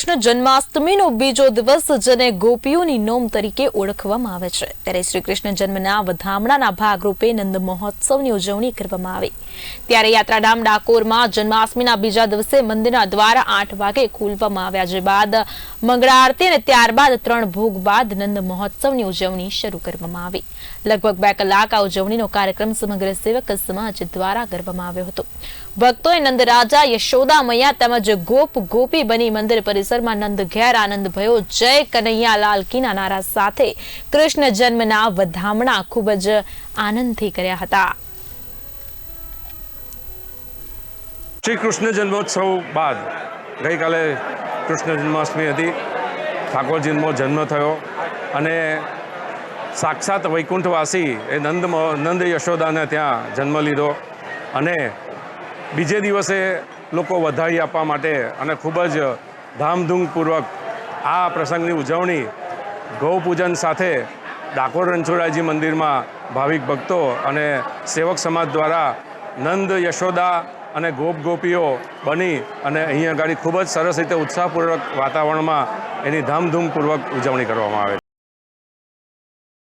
કૃષ્ણ જન્માષ્ટમીનો બીજો દિવસ જેને ગોપીઓની નોમ તરીકે ઓળખવામાં આવે છે. ત્યારે શ્રી કૃષ્ણ જન્મના વધામણાના ભાગરૂપે નંદ મહોત્સવની ઉજવણી કરવામાં આવી. ત્યારે યાત્રાધામ ડાકોરમાં જન્માષ્ટમીના બીજા દિવસે મંદિરના દ્વાર આઠ વાગે ખોલવામાં આવ્યા જે બાદ મંગળા આરતી અને ત્યારબાદ ત્રણ ભોગ બાદ નંદ મહોત્સવની ઉજવણી શરૂ કરવામાં આવી. લગભગ બે કલાક આ ઉજવણીનો કાર્યક્રમ સમગ્ર સેવક સમાજ દ્વારા કરવામાં આવ્યો હતો. ભક્તોએ નંદરાજા, યશોદા, મૈયા તેમજ ગોપ ગોપી બની મંદિર પરિસરમાં નંદ ઘેર આનંદ ભયો, જય કનૈયાલાલ કીના નારા સાથે કૃષ્ણ જન્મના વધામણા ખૂબ જ આનંદથી કર્યા હતા. શ્રી કૃષ્ણ જન્મોત્સવ બાદ ગઈકાલે કૃષ્ણ જન્માષ્ટમી હતી. ઠાકોરજીનો જન્મ થયો અને સાક્ષાત વૈકુંઠવાસી એ નંદ નંદ યશોદાને ત્યાં જન્મ લીધો અને બીજે દિવસે લોકો વધાઈ આપવા માટે અને ખૂબ જ ધામધૂમપૂર્વક આ પ્રસંગની ઉજવણી ગૌપૂજન સાથે ડાકોર રણછોડાજી મંદિરમાં ભાવિક ભક્તો અને સેવક સમાજ દ્વારા નંદ, યશોદા અને ગોપ ગોપીઓ બની અને અહીંયા આગળ ખૂબ જ સરસ રીતે ઉત્સાહપૂર્વક વાતાવરણમાં એની ધામધૂમપૂર્વક ઉજવણી કરવામાં આવે છે.